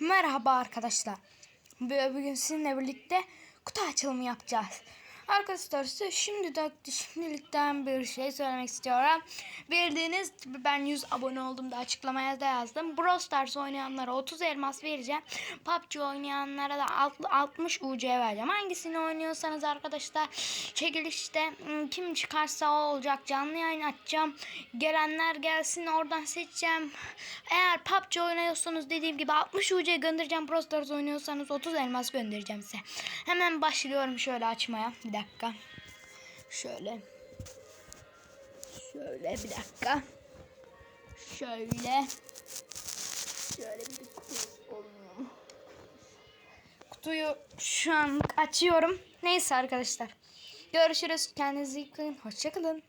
Merhaba arkadaşlar. Bu- Bugün sizinle birlikte kutu açılımı yapacağız. Arkadaşlar size şimdi de şimdilikten bir şey söylemek istiyorum. Bildiğiniz gibi ben 100 abone oldum da açıklamaya da yazdım. Brawl Stars oynayanlara 30 elmas vereceğim. PUBG oynayanlara da alt- 60 UC vereceğim. Hangisini oynuyorsanız arkadaşlar çekilişte ım, kim çıkarsa o olacak. Canlı yayın açacağım. Gelenler gelsin oradan seçeceğim. Eğer PUBG oynuyorsanız dediğim gibi 60 UC göndereceğim. Brawl Stars oynuyorsanız 30 elmas göndereceğim size. Hemen başlıyorum şöyle açmaya. Bir dakika. Şöyle. Şöyle bir dakika. Şöyle. Şöyle bir? Kutuyu şu an açıyorum. Neyse arkadaşlar. Görüşürüz. Kendinize iyi bakın. Hoşçakalın.